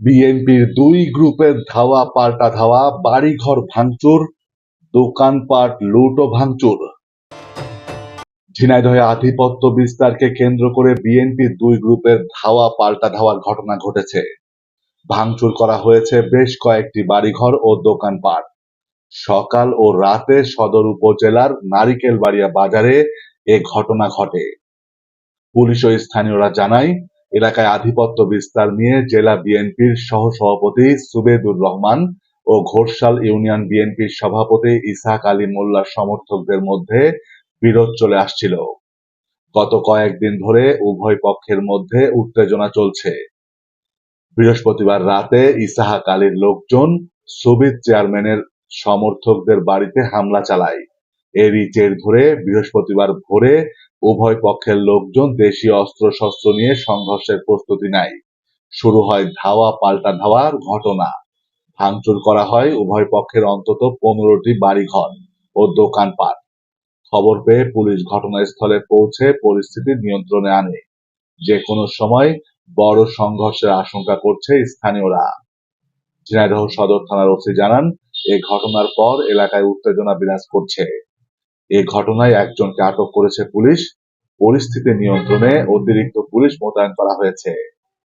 বিএনপির দুই গ্রুপের ধাওয়া পাল্টা ধাওয়া, বাড়িঘর ভাঙচুর, দোকানপাট লুট ভাঙচুর। ঝিনাইদহে আধিপত্য বিস্তারকে কেন্দ্র করে বিএনপির দুই গ্রুপের ধাওয়া পাল্টা ধাওয়ার ঘটনা ঘটেছে। ভাঙচুর করা হয়েছে বেশ কয়েকটি বাড়িঘর ও দোকানপাট। সকাল ও রাতে সদর উপজেলার নারিকেলবাড়িয়া বাজারে এ ঘটনা ঘটে। পুলিশ ও স্থানীয়রা জানায় এলাকায় আধিপত্য বিস্তার নিয়ে জেলা বিএনপির সহসভাপতি সুবেদুর রহমান ও ঘোরশাল ইউনিয়ন বিএনপির সভাপতি ইসাহাক আলী মোল্লার সমর্থকদের মধ্যে বিরোধ চলে আসছিল। গত কয়েকদিন ধরে উভয় পক্ষের মধ্যে উত্তেজনা চলছে। বৃহস্পতিবার রাতে ইসাহাক আলীর লোকজন সুবিদ চেয়ারম্যানের সমর্থকদের বাড়িতে হামলা চালায়। এরই জের ধরে বৃহস্পতিবার ভোরে উভয় পক্ষের লোকজন দেশীয় অস্ত্রশস্ত্র নিয়ে সংঘর্ষের প্রস্তুতি নেয়। শুরু হয় ধাওয়া, পাল্টা ধাওয়ার ঘটনা। ভাঙচুর করা হয় উভয় পক্ষের অন্তত পনেরোটি বাড়িঘর ও দোকানপাট। খবর পেয়ে পুলিশ ঘটনাস্থলে পৌঁছে পরিস্থিতি নিয়ন্ত্রণে আনে। যে কোনো সময় বড় সংঘর্ষের আশঙ্কা করছে স্থানীয়রা। ঝিনাইদহ সদর থানার ওসি জানান, এ ঘটনার পর এলাকায় উত্তেজনা বিরাজ করছে। এ ঘটনায় একজনকে আটক করেছে পুলিশ। পরিস্থিতি নিয়ন্ত্রণে অতিরিক্ত পুলিশ মোতায়েন করা হয়েছে।